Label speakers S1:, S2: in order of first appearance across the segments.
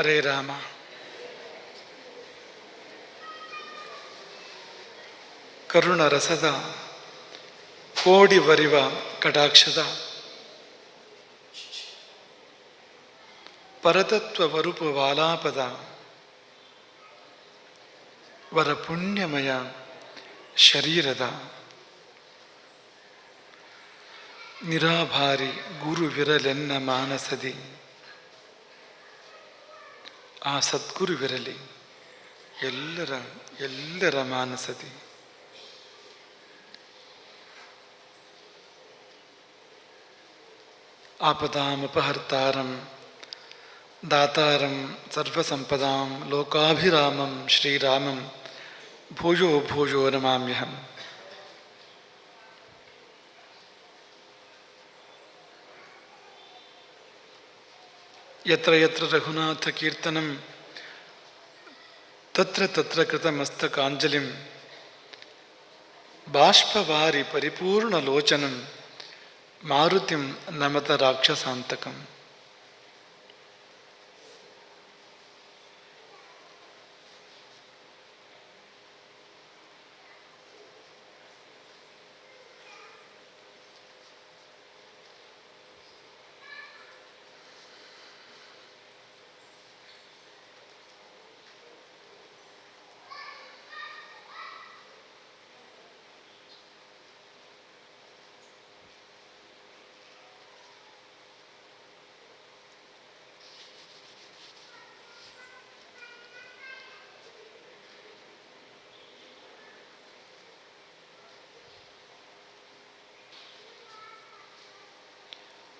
S1: ಹರೇ ರಾಮ. ಕರುಣ ರಸದ ಕೋಡಿ ಬರಿವ ಕಟಾಕ್ಷದ. ಪರತತ್ವ ವರುಪ ವಾಲಾಪದ ವರ ಪುಣ್ಯಮಯ ಶರೀರದ. ನಿರಾಭಾರಿ ಗುರು ಗುರುವಿರಲೆನ್ನ ಮಾನಸದಿ. ಆ ಸದ್ಗುರುವಿರಲಿ ಎಲ್ಲರ ಎಲ್ಲರ ಮಾನಸದಿ ಆಪದಾಮಪಹರ್ತಾರಂ ದಾತಾರಂ ಸರ್ವಸಂಪದಾಂ ಲೋಕಾಭಿರಾಮಂ ಶ್ರೀರಾಮಂ ಭೂಯೋ ಭೂಯೋ ನಮಾಮ್ಯಹಂ ఎత్ర ఎత్ర రఘునాథ కీర్తనం తత్ర తత్ర కృతమస్తకాంజలిం బాష్పవారి పరిపూర్ణలోచనం మారుతిం నమత రాక్షసాంతకం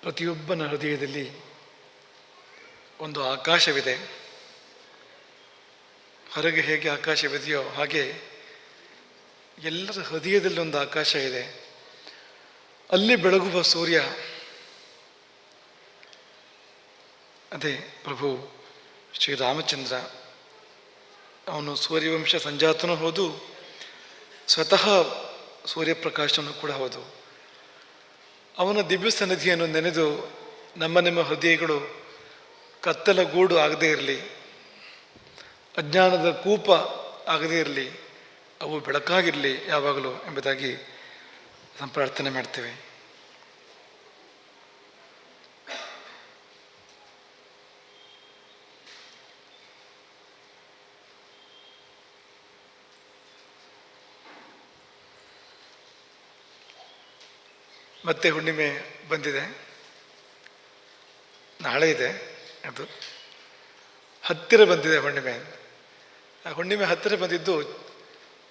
S1: ಪ್ರತಿಯೊಬ್ಬನ ಹೃದಯದಲ್ಲಿ ಒಂದು ಆಕಾಶವಿದೆ. ಹೊರಗೆ ಹೇಗೆ ಆಕಾಶವಿದೆಯೋ ಹಾಗೆ ಎಲ್ಲರ ಹೃದಯದಲ್ಲಿ ಒಂದು ಆಕಾಶ ಇದೆ. ಅಲ್ಲಿ ಬೆಳಗುವ ಸೂರ್ಯ. ಅದೇ ಪ್ರಭು ಶ್ರೀರಾಮಚಂದ್ರ. ಅವನು ಸೂರ್ಯವಂಶ ಸಂಜಾತನೂ ಹೌದು, ಸ್ವತಃ ಸೂರ್ಯಪ್ರಕಾಶನೂ ಕೂಡ ಹೌದು. ಅವನ ದಿವ್ಯ ಸನ್ನಿಧಿಯನ್ನು ನೆನೆದು ನಮ್ಮ ನಿಮ್ಮ ಹೃದಯಗಳು ಕತ್ತಲ ಗೂಡು ಆಗದೇ ಇರಲಿ, ಅಜ್ಞಾನದ ಕೂಪ ಆಗದೇ ಇರಲಿ, ಅವು ಬೆಳಕಾಗಿರಲಿ ಯಾವಾಗಲೂ ಎಂಬುದಾಗಿ ಪ್ರಾರ್ಥನೆ ಮಾಡ್ತೇವೆ. ಮತ್ತೆ ಹುಣ್ಣಿಮೆ ಬಂದಿದೆ. ನಾಳೆ ಇದೆ ಅದು. ಹತ್ತಿರ ಬಂದಿದೆ ಹುಣ್ಣಿಮೆ. ಆ ಹುಣ್ಣಿಮೆ ಹತ್ತಿರ ಬಂದಿದ್ದು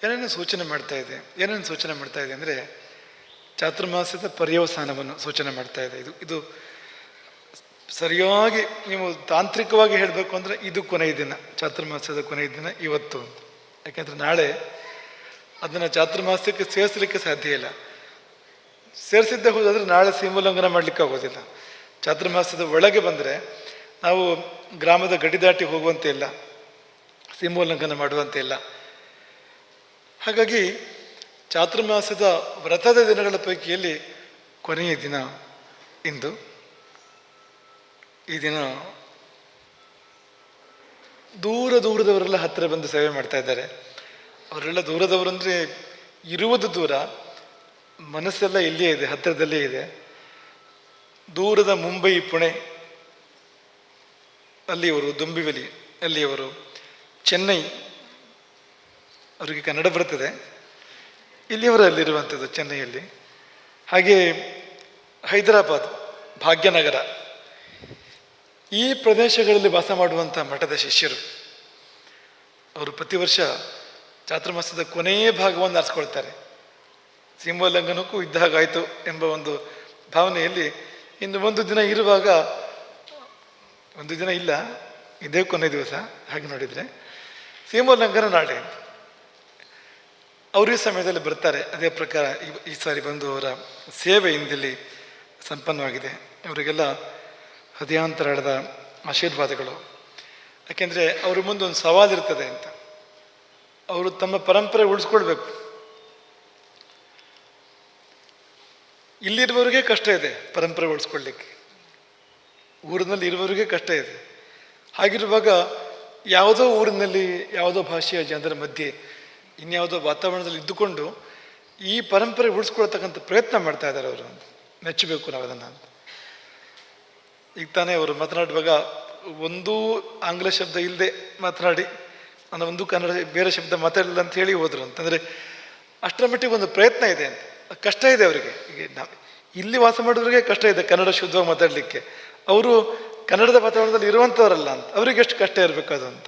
S1: ಏನೇನು ಸೂಚನೆ ಮಾಡ್ತಾ ಇದೆ? ಏನೇನು ಸೂಚನೆ ಮಾಡ್ತಾ ಇದೆ ಅಂದರೆ ಚಾತುರ್ಮಾಸದ ಪರ್ಯವಸಾನವನ್ನು ಸೂಚನೆ ಮಾಡ್ತಾ ಇದೆ. ಇದು ಇದು ಸರಿಯಾಗಿ ನೀವು ತಾಂತ್ರಿಕವಾಗಿ ಹೇಳಬೇಕು ಅಂದರೆ ಇದು ಕೊನೆಯ ದಿನ, ಚಾತುರ್ಮಾಸದ ಕೊನೆಯ ದಿನ ಇವತ್ತು. ಯಾಕೆಂದರೆ ನಾಳೆ ಅದನ್ನು ಚಾತುರ್ಮಾಸಕ್ಕೆ ಸೇರಿಸಲಿಕ್ಕೆ ಸಾಧ್ಯ ಇಲ್ಲ. ಸೇರಿಸಿದ್ದೆ ಹೋದರೆ ನಾಳೆ ಸೀಮೋಲ್ಲಂಘನ ಮಾಡಲಿಕ್ಕೆ ಆಗೋದಿಲ್ಲ. ಚಾತುರ್ಮಾಸದ ಒಳಗೆ ಬಂದರೆ ನಾವು ಗ್ರಾಮದ ಗಡಿ ದಾಟಿ ಹೋಗುವಂತೆ ಇಲ್ಲ ಸೀಮೋಲ್ಲಂಘನ ಮಾಡುವಂತೆ ಇಲ್ಲ. ಹಾಗಾಗಿ ಚಾತುರ್ಮಾಸದ ವ್ರತದ ದಿನಗಳ ಪೈಕಿಯಲ್ಲಿ ಕೊನೆಯ ದಿನ ಇಂದು. ಈ ದಿನ ದೂರ ದೂರದವರೆಲ್ಲ ಹತ್ತಿರ ಬಂದು ಸೇವೆ ಮಾಡ್ತಾ ಇದ್ದಾರೆ. ಅವರೆಲ್ಲ ದೂರದವರು ಅಂದರೆ ಇರುವುದು ದೂರ. ಮನಸ್ಸೆಲ್ಲ ಇಲ್ಲೇ ಇದೆ, ಹತ್ತಿರದಲ್ಲೇ ಇದೆ. ದೂರದ ಮುಂಬೈ ಪುಣೆ, ಅಲ್ಲಿಯವರು, ದುಂಬಿವಲಿ ಅಲ್ಲಿಯವರು, ಚೆನ್ನೈ, ಅವರಿಗೆ ಕನ್ನಡ ಬರ್ತದೆ. ಇಲ್ಲಿಯವರು ಅಲ್ಲಿರುವಂಥದ್ದು, ಚೆನ್ನೈಯಲ್ಲಿ. ಹಾಗೆ ಹೈದರಾಬಾದ್, ಭಾಗ್ಯನಗರ. ಈ ಪ್ರದೇಶಗಳಲ್ಲಿ ವಾಸ ಮಾಡುವಂಥ ಮಠದ ಶಿಷ್ಯರು. ಅವರು ಪ್ರತಿ ವರ್ಷ ಚಾತುರ್ಮಾಸದ ಕೊನೆಯ ಭಾಗವನ್ನು ಆರಿಸ್ಕೊಳ್ತಾರೆ. ಸಿಂಹೋಲ್ಲಂಘನಕ್ಕೂ ಇದ್ದ ಹಾಗಾಯಿತು ಎಂಬ ಒಂದು ಭಾವನೆಯಲ್ಲಿ ಇನ್ನು ಒಂದು ದಿನ ಇರುವಾಗ, ಒಂದು ದಿನ ಇಲ್ಲ, ಇದೇ ಕೊನೆ ದಿವಸ, ಹಾಗೆ ನೋಡಿದರೆ ಸೀಮೋಲ್ಲಂಘನ ನಾಳೆ. ಅವರೇ ಸಮಯದಲ್ಲಿ ಬರ್ತಾರೆ. ಅದೇ ಪ್ರಕಾರ ಈ- ಸಾರಿ ಬಂದು ಅವರ ಸೇವೆ ಇಂದಲ್ಲಿ ಸಂಪನ್ನವಾಗಿದೆ. ಅವರಿಗೆಲ್ಲ ಹೃದಯಾಂತರಾಳದ ಆಶೀರ್ವಾದಗಳು. ಯಾಕೆಂದರೆ ಅವ್ರ ಮುಂದೆ ಒಂದು ಸವಾಲಿರ್ತದೆ ಅಂತ. ಅವರು ತಮ್ಮ ಪರಂಪರೆ ಉಳಿಸ್ಕೊಳ್ಬೇಕು. ಇಲ್ಲಿರುವವರಿಗೆ ಕಷ್ಟ ಇದೆ ಪರಂಪರೆ ಉಳಿಸ್ಕೊಳ್ಳಿಕ್ಕೆ. ಊರಿನಲ್ಲಿ ಇರುವವರಿಗೆ ಕಷ್ಟ ಇದೆ. ಹಾಗಿರುವಾಗ ಯಾವುದೋ ಊರಿನಲ್ಲಿ ಯಾವುದೋ ಭಾಷೆಯ ಜನರ ಮಧ್ಯೆ ಇನ್ಯಾವುದೋ ವಾತಾವರಣದಲ್ಲಿ ಇದ್ದುಕೊಂಡು ಈ ಪರಂಪರೆ ಉಳಿಸ್ಕೊಳ್ತಕ್ಕಂಥ ಪ್ರಯತ್ನ ಮಾಡ್ತಾ ಇದ್ದಾರೆ ಅವರು. ಮೆಚ್ಚಬೇಕು ನಾವು ಅದನ್ನು ಅಂತ. ಈಗ ತಾನೇ ಅವರು ಮಾತನಾಡುವಾಗ ಒಂದೂ ಆಂಗ್ಲ ಶಬ್ದ ಇಲ್ಲದೆ ಮಾತನಾಡಿ ನಾನು ಒಂದು ಕನ್ನಡ ಬೇರೆ ಶಬ್ದ ಮಾತಾಡಲಿಲ್ಲ ಅಂತ ಹೇಳಿ ಹೋದರು ಅಂತಂದರೆ ಅಷ್ಟರ ಮಟ್ಟಿಗೆ ಒಂದು ಪ್ರಯತ್ನ ಇದೆ ಅಂತ. ಕಷ್ಟ ಇದೆ ಅವರಿಗೆ. ಇಲ್ಲಿ ವಾಸ ಮಾಡೋರಿಗೆ ಕಷ್ಟ ಇದೆ ಕನ್ನಡ ಶುದ್ಧವಾಗಿ ಮಾತಾಡಲಿಕ್ಕೆ. ಅವರು ಕನ್ನಡದ ವಾತಾವರಣದಲ್ಲಿ ಇರುವಂಥವರಲ್ಲ ಅಂತ. ಅವರಿಗೆ ಎಷ್ಟು ಕಷ್ಟ ಇರಬೇಕು ಅದು ಅಂತ.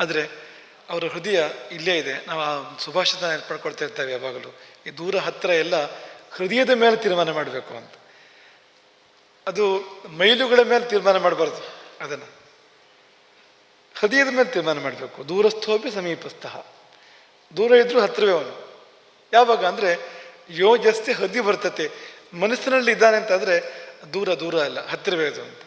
S1: ಆದರೆ ಅವರ ಹೃದಯ ಇಲ್ಲೇ ಇದೆ. ನಾವು ಆ ಸುಭಾಷಿತ ಏರ್ಪಡ್ಕೊಳ್ತಾ ಇರ್ತೇವೆ ಯಾವಾಗಲೂ. ಈ ದೂರ ಹತ್ತಿರ ಎಲ್ಲ ಹೃದಯದ ಮೇಲೆ ತೀರ್ಮಾನ ಮಾಡಬೇಕು ಅಂತ. ಅದು ಮೈಲುಗಳ ಮೇಲೆ ತೀರ್ಮಾನ ಮಾಡಬಾರ್ದು ಅದನ್ನು. ಹೃದಯದ ಮೇಲೆ ತೀರ್ಮಾನ ಮಾಡಬೇಕು. ದೂರಸ್ಥೋಪಿ ಸಮೀಪಸ್ಥಃ. ದೂರ ಇದ್ರೂ ಹತ್ತಿರವೇ ಅವನು. ಯಾವಾಗ ಅಂದರೆ ಯೋಜಸ್ತೆ ಹದಿ ಬರ್ತತೆ, ಮನಸ್ಸಿನಲ್ಲಿ ಇದ್ದಾನೆ ಅಂತಂದರೆ ದೂರ ದೂರ ಅಲ್ಲ, ಹತ್ತಿರವೇ ಅದು ಅಂತ.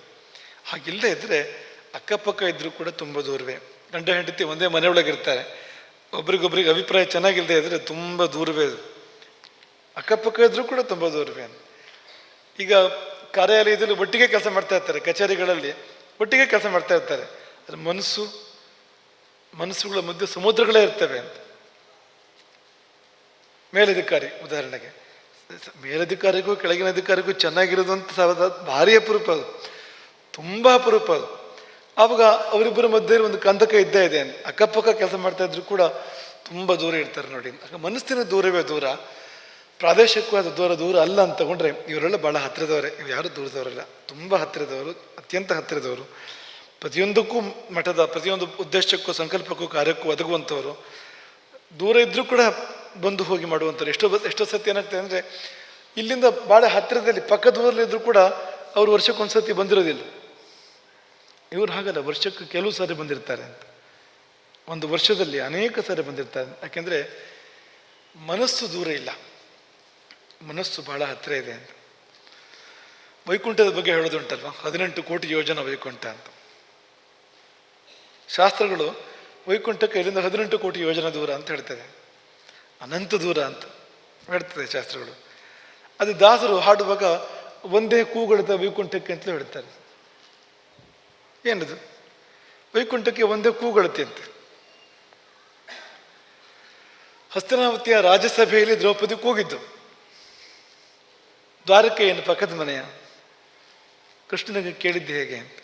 S1: ಹಾಗಿಲ್ಲದೆ ಇದ್ದರೆ ಅಕ್ಕಪಕ್ಕ ಇದ್ದರೂ ಕೂಡ ತುಂಬ ದೂರವೇ. ಗಂಡ ಹೆಂಡತಿ ಒಂದೇ ಮನೆಯೊಳಗಿರ್ತಾರೆ ಒಬ್ರಿಗೊಬ್ರಿಗೆ ಅಭಿಪ್ರಾಯ ಚೆನ್ನಾಗಿಲ್ಲದೆ ಇದ್ದರೆ ತುಂಬ ದೂರವೇ ಅದು. ಅಕ್ಕಪಕ್ಕ ಇದ್ದರೂ ಕೂಡ ತುಂಬ ದೂರವೇ ಈಗ ಕಾರ್ಯಾಲಯದಲ್ಲಿ ಒಟ್ಟಿಗೆ ಕೆಲಸ ಮಾಡ್ತಾ ಇರ್ತಾರೆ, ಕಚೇರಿಗಳಲ್ಲಿ ಒಟ್ಟಿಗೆ ಕೆಲಸ ಮಾಡ್ತಾ ಇರ್ತಾರೆ. ಅದು ಮನಸ್ಸು, ಮನಸ್ಸುಗಳ ಮಧ್ಯೆ ಸಮುದ್ರಗಳೇ ಇರ್ತವೆ ಅಂತ. ಮೇಲಧಿಕಾರಿ, ಉದಾಹರಣೆಗೆ. ಮೇಲಧಿಕಾರಿಗೂ ಕೆಳಗಿನ ಅಧಿಕಾರಿಗೂ ಚೆನ್ನಾಗಿರೋದು ಅಂತ ಭಾರಿ ಅಪರೂಪ ಅದು. ತುಂಬ ಅಪರೂಪ ಅದು. ಆವಾಗ ಅವರಿಬ್ಬರ ಮಧ್ಯೆ ಒಂದು ಕಂದಕ ಇದ್ದೇ ಇದೆ. ಅಕ್ಕಪಕ್ಕ ಕೆಲಸ ಮಾಡ್ತಾ ಇದ್ರು ಕೂಡ ತುಂಬ ದೂರ ಇರ್ತಾರೆ ನೋಡಿ. ಮನಸ್ಸಿನ ದೂರವೇ ದೂರ. ಪ್ರಾದೇಶಕ್ಕೂ ಅದು ದೂರ ದೂರ ಅಲ್ಲ ಅಂತ ತಗೊಂಡ್ರೆ ಇವರೆಲ್ಲ ಭಾಳ ಹತ್ತಿರದವರೇ. ಇವ್ರು ಯಾರು ದೂರದವರಲ್ಲ. ತುಂಬ ಹತ್ತಿರದವರು, ಅತ್ಯಂತ ಹತ್ತಿರದವರು. ಪ್ರತಿಯೊಂದಕ್ಕೂ ಮಠದ, ಪ್ರತಿಯೊಂದು ಉದ್ದೇಶಕ್ಕೂ, ಸಂಕಲ್ಪಕ್ಕೂ, ಕಾರ್ಯಕ್ಕೂ ಒದಗುವಂಥವರು. ದೂರ ಇದ್ದರೂ ಕೂಡ ಬಂದು ಹೋಗಿ ಮಾಡುವಂಥದ್ದು ಎಷ್ಟೋ ಎಷ್ಟೋ ಸತಿ ಏನಾಗ್ತದೆ ಅಂದರೆ, ಇಲ್ಲಿಂದ ಭಾಳ ಹತ್ತಿರದಲ್ಲಿ, ಪಕ್ಕದ ಊರಲ್ಲಿದ್ದರೂ ಕೂಡ ಅವರು ವರ್ಷಕ್ಕೊಂದ್ಸತಿ ಬಂದಿರೋದಿಲ್ಲ. ಇವರು ಹಾಗಲ್ಲ, ವರ್ಷಕ್ಕೆ ಕೆಲವು ಸಾರಿ ಬಂದಿರ್ತಾರೆ ಅಂತ. ಒಂದು ವರ್ಷದಲ್ಲಿ ಅನೇಕ ಸಾರಿ ಬಂದಿರ್ತಾರೆ. ಯಾಕೆಂದರೆ, ಮನಸ್ಸು ದೂರ ಇಲ್ಲ. ಮನಸ್ಸು ಭಾಳ ಹತ್ತಿರ ಇದೆ ಅಂತ. ವೈಕುಂಠದ ಬಗ್ಗೆ ಹೇಳೋದುಂಟಲ್ವ? ಹದಿನೆಂಟು ಕೋಟಿ ಯೋಜನ ವೈಕುಂಠ ಅಂತ. ಶಾಸ್ತ್ರಗಳು ವೈಕುಂಠಕ್ಕೆ ಇಲ್ಲಿಂದ ಹದಿನೆಂಟು ಕೋಟಿ ಯೋಜನೆ ದೂರ ಅಂತ ಹೇಳ್ತದೆ. ಅನಂತ ದೂರ ಅಂತ ಹೇಳ್ತದೆ ಶಾಸ್ತ್ರಗಳು. ಅದು ದಾಸರು ಹಾಡುವಾಗ ಒಂದೇ ಕೂಗಳದ ವೈಕುಂಠಕ್ಕೆ ಅಂತಲೂ ಹೇಳ್ತಾರೆ. ಏನದು? ವೈಕುಂಠಕ್ಕೆ ಒಂದೇ ಕೂಗಳತೆ ಅಂತ. ಹಸ್ತನಾವತಿಯ ರಾಜ್ಯಸಭೆಯಲ್ಲಿ ದ್ರೌಪದಿ ಕೂಗಿದ್ದು. ದ್ವಾರಕೆ ಏನು ಪಕ್ಕದ ಮನೆಯ ಕೃಷ್ಣನಿಗೆ ಕೇಳಿದ್ದು ಹೇಗೆ ಅಂತ.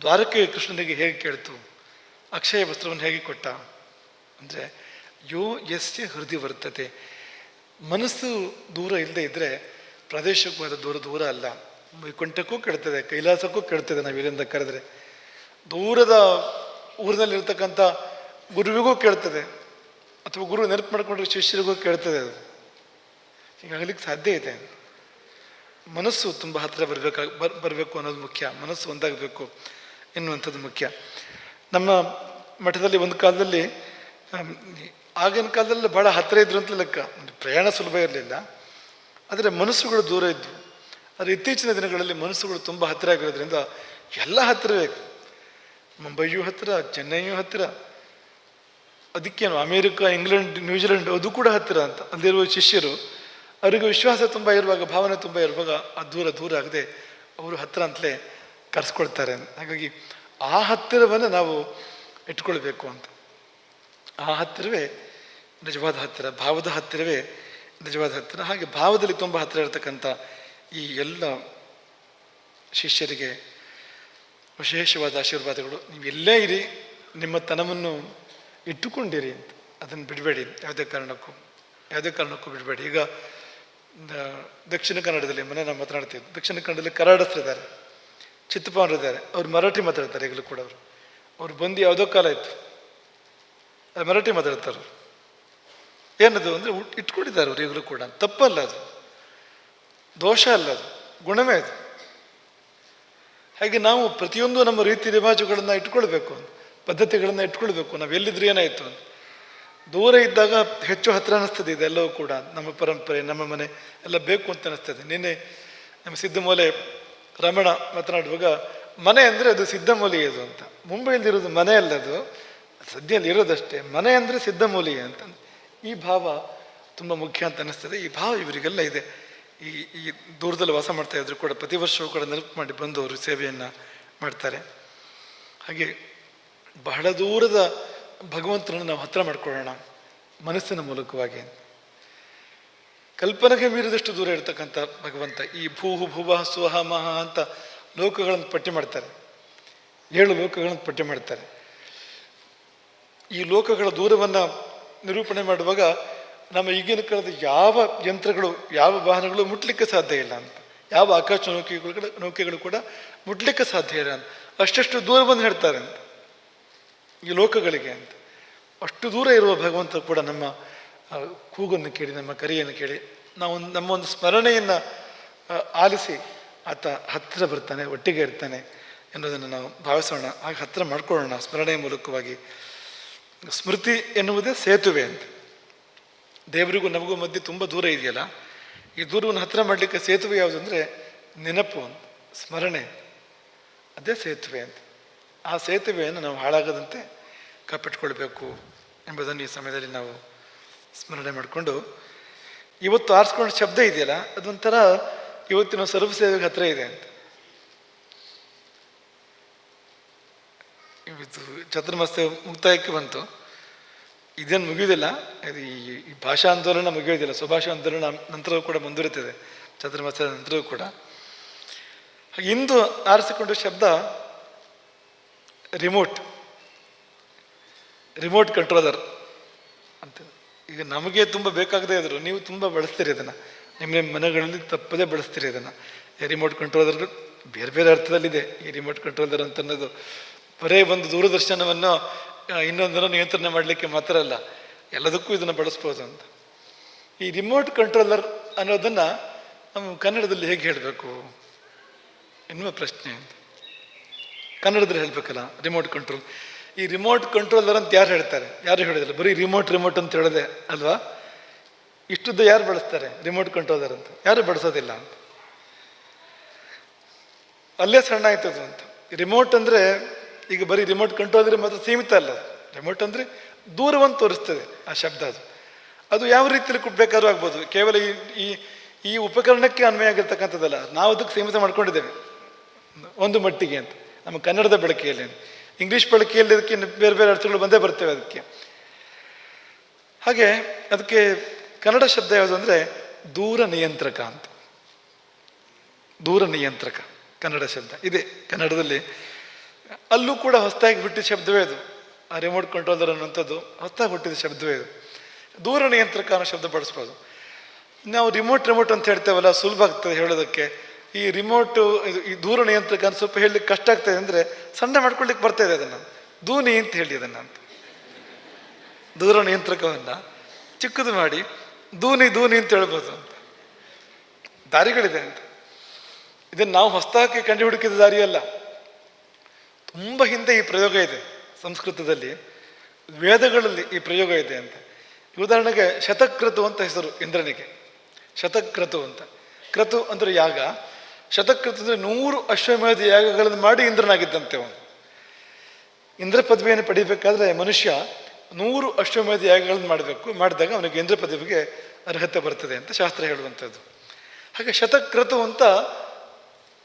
S1: ದ್ವಾರಕೆ ಕೃಷ್ಣನಿಗೆ ಹೇಗೆ ಕೇಳ್ತು? ಅಕ್ಷಯ ವಸ್ತ್ರವನ್ನು ಹೇಗೆ ಕೊಟ್ಟ? ಅಂದರೆ ಯೋ ಯಸ್ಯ ಹೃದಯ ವರ್ತತೆ. ಮನಸ್ಸು ದೂರ ಇಲ್ಲದೆ ಇದ್ದರೆ ಪ್ರಾದೇಶಿಕವಾದ ದೂರ ದೂರ ಅಲ್ಲ. ವೈಕುಂಠಕ್ಕೂ ಕೆಡ್ತದೆ, ಕೈಲಾಸಕ್ಕೂ ಕೆಡ್ತದೆ ನಾವು ಇಲ್ಲಿಂದ ಕರೆದ್ರೆ. ದೂರದ ಊರಿನಲ್ಲಿರ್ತಕ್ಕಂಥ ಗುರುವಿಗೂ ಕೇಳ್ತದೆ ಅಥವಾ ಗುರು ನೆನಪು ಮಾಡಿಕೊಂಡ್ರೆ ಶಿಷ್ಯರಿಗೂ ಕೇಳ್ತದೆ ಅದು. ಹೀಗಾಗಲಿಕ್ಕೆ ಸಾಧ್ಯ ಇದೆ. ಮನಸ್ಸು ತುಂಬ ಹತ್ತಿರ ಬರಬೇಕಾಗ ಬರ್, ಬರಬೇಕು ಅನ್ನೋದು ಮುಖ್ಯ. ಮನಸ್ಸು ಒಂದಾಗಬೇಕು ಎನ್ನುವಂಥದ್ದು ಮುಖ್ಯ. ನಮ್ಮ ಮಠದಲ್ಲಿ ಒಂದು ಕಾಲದಲ್ಲಿ ಆಗಿನ ಕಾಲದಲ್ಲಿ ಭಾಳ ಹತ್ತಿರ ಇದ್ರು ಅಂತ ಲೆಕ್ಕ. ಪ್ರಯಾಣ ಸುಲಭ ಇರಲಿಲ್ಲ. ಆದರೆ ಮನಸ್ಸುಗಳು ದೂರ ಇದ್ದವು ಆದರೆ ಇತ್ತೀಚಿನ ದಿನಗಳಲ್ಲಿ ಮನಸ್ಸುಗಳು ತುಂಬ ಹತ್ತಿರ ಆಗಿರೋದ್ರಿಂದ ಎಲ್ಲ ಹತ್ತಿರವೇ ಮುಂಬೈಯೂ ಹತ್ತಿರ, ಚೆನ್ನೈಯೂ ಹತ್ತಿರ. ಅದಕ್ಕೇನು ಅಮೇರಿಕ, ಇಂಗ್ಲೆಂಡ್ ನ್ಯೂಜಿಲೆಂಡ್ ಅದು ಕೂಡ ಹತ್ತಿರ ಅಂತ. ಅಲ್ಲಿರುವ ಶಿಷ್ಯರು, ಅವರಿಗೆ ವಿಶ್ವಾಸ ತುಂಬ ಇರುವಾಗ, ಭಾವನೆ ತುಂಬ ಇರುವಾಗ ಆ ದೂರ ದೂರ ಆಗದೆ ಅವರು ಹತ್ತಿರ ಅಂತಲೇ ಕರೆಸ್ಕೊಳ್ತಾರೆ. ಹಾಗಾಗಿ ಆ ಹತ್ತಿರವನ್ನು ನಾವು ಇಟ್ಕೊಳ್ಬೇಕು ಅಂತ. ಆ ಹತ್ತಿರವೇ ನಿಜವಾದ ಹತ್ತಿರ, ಭಾವದ ಹತ್ತಿರವೇ ನಿಜವಾದ ಹತ್ತಿರ. ಹಾಗೆ ಭಾವದಲ್ಲಿ ತುಂಬ ಹತ್ತಿರ ಇರತಕ್ಕಂಥ ಈ ಎಲ್ಲ ಶಿಷ್ಯರಿಗೆ ವಿಶೇಷವಾದ ಆಶೀರ್ವಾದಗಳು. ನೀವು ಎಲ್ಲೇ ಇರಿ, ನಿಮ್ಮ ತನವನ್ನು ಇಟ್ಟುಕೊಂಡಿರಿ ಅಂತ. ಅದನ್ನು ಬಿಡಬೇಡಿ, ಯಾವುದೇ ಕಾರಣಕ್ಕೂ. ಯಾವುದೇ ಕಾರಣಕ್ಕೂ ಬಿಡಬೇಡಿ. ಈಗ ದಕ್ಷಿಣ ಕನ್ನಡದಲ್ಲಿ ಮನೆ ನಾವು ಮಾತನಾಡ್ತೀವಿ ದಕ್ಷಿಣ ಕನ್ನಡದಲ್ಲಿ ಕರಾಡಸ್ತಿದ್ದಾರೆ ಚಿತ್ತಪವರಿದ್ದಾರೆ ಅವ್ರು ಮರಾಠಿ ಮಾತಾಡ್ತಾರೆ, ಈಗಲೂ ಕೂಡ ಅವರು. ಅವ್ರು ಬಂದು ಯಾವುದೋ ಕಾಲ ಇತ್ತು ಮರಾಠಿ ಮಾತಾಡ್ತಾರೆ. ಏನದು ಅಂದರೆ ಇಟ್ಕೊಂಡಿದ್ದಾರೆ ಅವರು ಈಗಲೂ ಕೂಡ. ತಪ್ಪಲ್ಲ ಅದು. ದೋಷ ಅಲ್ಲ ಅದು. ಗುಣವೇ ಅದು. ಹಾಗೆ ನಾವು ಪ್ರತಿಯೊಂದು ನಮ್ಮ ರೀತಿ ರಿವಾಜುಗಳನ್ನು ಇಟ್ಕೊಳ್ಬೇಕು ಪದ್ಧತಿಗಳನ್ನು ಇಟ್ಕೊಳ್ಬೇಕು. ನಾವು ಎಲ್ಲಿದ್ರೆ ಏನಾಯಿತು ದೂರ ಇದ್ದಾಗ ಹೆಚ್ಚು ಹತ್ರ ಅನ್ನಿಸ್ತದೆ ಇದೆಲ್ಲವೂ ಕೂಡ. ನಮ್ಮ ಪರಂಪರೆ, ನಮ್ಮ ಮನೆ ಎಲ್ಲ ಬೇಕು ಅಂತ ಅನ್ನಿಸ್ತದೆ ನಿನ್ನೆ ನಮ್ಮ ಸಿದ್ಧಮೂಲೆ ರಮಣ ಮಾತನಾಡುವಾಗ, ಮನೆ ಅಂದರೆ ಅದು ಸಿದ್ಧಮೂಲಿಗೆ ಅದು ಅಂತ. ಮುಂಬೈಲಿರೋದು ಮನೆ ಅಲ್ಲ ಅದು. ಸದ್ಯಲ್ಲಿ ಇರೋದಷ್ಟೇ ಮನೆ ಅಂದರೆ ಸಿದ್ಧಮೂಲಿಗೆ ಅಂತ. ಈ ಭಾವ ತುಂಬ ಮುಖ್ಯ ಅಂತ ಅನ್ನಿಸ್ತದೆ. ಈ ಭಾವ ಇವರಿಗೆಲ್ಲ ಇದೆ. ಈ ಈ ದೂರದಲ್ಲಿ ವಾಸ ಮಾಡ್ತಾ ಇದ್ರು ಕೂಡ ಪ್ರತಿ ವರ್ಷವೂ ಕೂಡ ನೆನಪು ಮಾಡಿ ಬಂದು ಅವರು ಸೇವೆಯನ್ನು ಮಾಡ್ತಾರೆ. ಹಾಗೆ ಬಹಳ ದೂರದ ಭಗವಂತನನ್ನು ನಾವು ಹತ್ರ ಮಾಡ್ಕೊಳ್ಳೋಣ ಮನಸ್ಸಿನ ಮೂಲಕವಾಗಿ. ಕಲ್ಪನೆಗೆ ಮೀರಿದಷ್ಟು ದೂರ ಇರ್ತಕ್ಕಂಥ ಭಗವಂತ ಈ ಭೂಹು ಭುವ ಸುಹ ಮಹ ಅಂತ ಲೋಕಗಳನ್ನು ಪಟ್ಟಿ ಮಾಡ್ತಾರೆ. ಏಳು ಲೋಕಗಳನ್ನು ಪಟ್ಟಿ ಮಾಡ್ತಾರೆ. ಈ ಲೋಕಗಳ ದೂರವನ್ನು ನಿರೂಪಣೆ ಮಾಡುವಾಗ ನಮ್ಮ ಈಗಿನ ಕಾಲದ ಯಾವ ಯಂತ್ರಗಳು, ಯಾವ ವಾಹನಗಳು ಮುಟ್ಲಿಕ್ಕೆ ಸಾಧ್ಯ ಇಲ್ಲ ಅಂತ. ಯಾವ ಆಕಾಶ ನೌಕೆಗಳು ನೌಕೆಗಳು ಕೂಡ ಮುಟ್ಲಿಕ್ಕೆ ಸಾಧ್ಯ ಇಲ್ಲ ಅಂತ. ಅಷ್ಟಷ್ಟು ದೂರವನ್ನು ಹೇಳ್ತಾರೆ ಅಂತ. ಈ ಲೋಕಗಳಿಗೆ ಅಂತ. ಅಷ್ಟು ದೂರ ಇರುವ ಭಗವಂತ ಕೂಡ ನಮ್ಮ ಕೂಗನ್ನು ಕೇಳಿ, ನಮ್ಮ ಕರೆಯನ್ನು ಕೇಳಿ, ನಾವು ನಮ್ಮ ಒಂದು ಸ್ಮರಣೆಯನ್ನು ಆಲಿಸಿ ಆತ ಹತ್ತಿರ ಬರ್ತಾನೆ, ಒಟ್ಟಿಗೆ ಇರ್ತಾನೆ ಎನ್ನುವುದನ್ನು ನಾವು ಭಾವಿಸೋಣ. ಹಾಗೆ ಹತ್ತಿರ ಮಾಡ್ಕೊಳ್ಳೋಣ ಸ್ಮರಣೆಯ ಮೂಲಕವಾಗಿ. ಸ್ಮೃತಿ ಎನ್ನುವುದೇ ಸೇತುವೆ ಅಂತ. ದೇವರಿಗೂ ನಮಗೂ ಮಧ್ಯೆ ತುಂಬ ದೂರ ಇದೆಯಲ್ಲ? ಈ ದೂರವನ್ನು ಹತ್ತಿರ ಮಾಡಲಿಕ್ಕೆ ಸೇತುವೆ ಯಾವುದು ಅಂದರೆ ನೆನಪು ಅಂತ, ಸ್ಮರಣೆ ಅದೇ ಸೇತುವೆ ಅಂತ. ಆ ಸೇತುವೆಯನ್ನು ನಾವು ಹಾಳಾಗದಂತೆ ಕಾಪಿಟ್ಕೊಳ್ಬೇಕು ಎಂಬುದನ್ನು ಈ ಸಮಯದಲ್ಲಿ ನಾವು ಸ್ಮರಣೆ ಮಾಡಿಕೊಂಡು, ಇವತ್ತು ಆರಿಸ್ಕೊಂಡ ಶಬ್ದ ಇದೆಯಲ್ಲ, ಅದೊಂಥರ ಇವತ್ತಿನ ಸರ್ವ ಸೇವೆಗೆ ಹತ್ತಿರ ಇದೆ ಅಂತ. ಇವತ್ತು ಮುಕ್ತಾಯಕ್ಕೆ ಬಂತು. ಇದೇನು ಮುಗಿಯೋದಿಲ್ಲ ಇದು ಈ ಭಾಷಾ ಆಂದೋಲನ ಮುಗಿಯೋದಿಲ್ಲ. ಸ್ವಭಾಷಾ ಆಂದೋಲನ ನಂತರವೂ ಕೂಡ ಮುಂದುವರಿತದೆ. ಚತುರ್ಮಾಸದ ನಂತರವೂ ಕೂಡ. ಇಂದು ಆರಿಸಿಕೊಂಡ ಶಬ್ದ ರಿಮೋಟ್. ರಿಮೋಟ್ ಕಂಟ್ರೋಲರ್ ಅಂತ. ಈಗ ನಮಗೆ ತುಂಬ ಬೇಕಾಗದೇ ಇದ್ರು ನೀವು ತುಂಬ ಬಳಸ್ತೀರಿ ಅದನ್ನು ನಿಮ್ಮ ನಿಮ್ಮ ಮನೆಗಳಲ್ಲಿ ತಪ್ಪದೇ ಬಳಸ್ತೀರಿ ಅದನ್ನು ರಿಮೋಟ್ ಕಂಟ್ರೋಲರ್ ಬೇರೆ ಬೇರೆ ಅರ್ಥದಲ್ಲಿದೆ. ಈ ರಿಮೋಟ್ ಕಂಟ್ರೋಲರ್ ಅಂತ ಅನ್ನೋದು. ಬರೇ ಒಂದು ದೂರದರ್ಶನವನ್ನು ಇನ್ನೊಂದನ್ನು ನಿಯಂತ್ರಣ ಮಾಡಲಿಕ್ಕೆ ಮಾತ್ರ ಅಲ್ಲ, ಎಲ್ಲದಕ್ಕೂ ಇದನ್ನು ಬಳಸ್ಬೋದು ಅಂತ. ಈ ರಿಮೋಟ್ ಕಂಟ್ರೋಲರ್ ಅನ್ನೋದನ್ನು ನಮ್ಮ ಕನ್ನಡದಲ್ಲಿ ಹೇಗೆ ಹೇಳಬೇಕು? ಎನ್ನುವ ಪ್ರಶ್ನೆ ಅಂತ ಕನ್ನಡದಲ್ಲಿ ಹೇಳಬೇಕಲ್ಲ ರಿಮೋಟ್ ಕಂಟ್ರೋಲ್ ಈ ರಿಮೋಟ್ ಕಂಟ್ರೋಲರ್ ಅಂತ ಯಾರು ಹೇಳ್ತಾರೆ? ಯಾರು ಹೇಳಿದ್ರು? ಬರೀ ರಿಮೋಟ್ ರಿಮೋಟ್ ಅಂತ ಹೇಳಿದೆ ಅಲ್ವಾ? ಇಷ್ಟುದ್ದ ಯಾರು ಬಳಸ್ತಾರೆ? ರಿಮೋಟ್ ಕಂಟ್ರೋಲರ್ ಅಂತ. ಯಾರು ಬಳಸೋದಿಲ್ಲ ಅಂತ. ಅಲ್ಲೇ ಸಣ್ಣ ಆಯ್ತದು ಅಂತ. ರಿಮೋಟ್ ಅಂದರೆ ಈಗ ಬರೀ ರಿಮೋಟ್ ಕಂಟ್ರೋಲರ್ ಮಾತ್ರ ಸೀಮಿತ ಅಲ್ಲ. ರಿಮೋಟ್ ಅಂದರೆ ದೂರವನ್ನು ತೋರಿಸ್ತದೆ ಆ ಶಬ್ದ ಅದು. ಅದು ಯಾವ ರೀತಿಯಲ್ಲಿ ಕೊಡಬೇಕಾದ್ರೂ ಆಗ್ಬೋದು. ಕೇವಲ ಈ ಈ ಈ ಉಪಕರಣಕ್ಕೆ ಅನ್ವಯ ಆಗಿರ್ತಕ್ಕಂಥದ್ದಲ್ಲ. ನಾವು ಅದಕ್ಕೆ ಸೀಮಿತ ಮಾಡ್ಕೊಂಡಿದ್ದೇವೆ. ಒಂದು ಮಟ್ಟಿಗೆ ಅಂತ. ನಮ್ಮ ಕನ್ನಡದ ಬಳಕೆಯಲ್ಲಿ. ಇಂಗ್ಲೀಷ್ ಬಳಕೆಯಲ್ಲಿ ಅದಕ್ಕೆ ಬೇರೆ ಬೇರೆ ಅರ್ಥಗಳು ಬಂದೇ ಬರ್ತೇವೆ ಅದಕ್ಕೆ. ಹಾಗೆ ಅದಕ್ಕೆ ಕನ್ನಡ ಶಬ್ದ ಯಾವುದು ಅಂದರೆ ದೂರ ನಿಯಂತ್ರಕ ಅಂತ. ದೂರ ನಿಯಂತ್ರಕ. ಕನ್ನಡ ಶಬ್ದ. ಇದೆ ಕನ್ನಡದಲ್ಲಿ ಅಲ್ಲೂ ಕೂಡ ಹೊಸದಾಗಿ ಹುಟ್ಟಿದ ಶಬ್ದವೇ ಅದು. ಆ ರಿಮೋಟ್ ಕಂಟ್ರೋಲರ್ ಅನ್ನುವಂಥದ್ದು ಹೊಸದಾಗಿ ಹುಟ್ಟಿದ ಶಬ್ದವೇ ಅದು. ದೂರ ನಿಯಂತ್ರಕ ಅನ್ನೋ ಶಬ್ದ ಬಳಸ್ಬೋದು. ನಾವು ರಿಮೋಟ್ ರಿಮೋಟ್ ಅಂತ ಹೇಳ್ತೇವಲ್ಲ, ಸುಲಭ ಆಗ್ತದೆ ಹೇಳೋದಕ್ಕೆ. ಈ ರಿಮೋಟು ಇದು ಈ ದೂರ ನಿಯಂತ್ರಕ ಅಂತ ಸ್ವಲ್ಪ ಹೇಳಲಿಕ್ಕೆ ಕಷ್ಟ ಆಗ್ತದೆ ಅಂದರೆ ಸಣ್ಣ ಮಾಡ್ಕೊಳ್ಳಿಕ್ಕೆ ಬರ್ತಾ ಇದೆ ಅದನ್ನು. ದೂನಿ ಅಂತ ಹೇಳಿ ಅದನ್ನು ಅಂತ. ದೂರ ನಿಯಂತ್ರಕವನ್ನು ಚಿಕ್ಕದು ಮಾಡಿ ದೂನಿ ದೂನಿ ಅಂತ ಹೇಳ್ಬೋದು ಅಂತ. ದಾರಿಗಳಿದೆ ಅಂತ. ಇದನ್ನು ನಾವು ಹೊಸದಾಗಿ ಕಂಡು ಹುಡುಕಿದ ದಾರಿ ಅಲ್ಲ ತುಂಬ ಹಿಂದೆ ಈ ಪ್ರಯೋಗ ಇದೆ ಸಂಸ್ಕೃತದಲ್ಲಿ. ವೇದಗಳಲ್ಲಿ ಈ ಪ್ರಯೋಗ ಇದೆ ಅಂತ. ಉದಾಹರಣೆಗೆ ಶತಕ್ರತು ಅಂತ ಹೆಸರು ಇಂದ್ರನಿಗೆ. ಶತಕ್ರತು ಅಂತ. ಕ್ರತು ಅಂದರೆ ಯಾಗ. ಶತಕ್ರತು ಅಂದರೆ ನೂರು ಅಶ್ವಮೇಧ ಯಾಗಗಳನ್ನು ಮಾಡಿ ಇಂದ್ರನಾಗಿದ್ದಂತೆ ಅವನು. ಇಂದ್ರ ಪದವಿಯನ್ನು ಪಡಿಬೇಕಾದ್ರೆ ಮನುಷ್ಯ ನೂರು ಅಶ್ವಮೇಧ ಯಾಗಗಳನ್ನು ಮಾಡಬೇಕು. ಮಾಡಿದಾಗ ಅವನಿಗೆ ಇಂದ್ರ ಪದವಿಗೆ ಅರ್ಹತೆ ಬರ್ತದೆ ಅಂತ ಶಾಸ್ತ್ರ ಹೇಳುವಂಥದ್ದು. ಹಾಗೆ ಶತಕ್ರತು ಅಂತ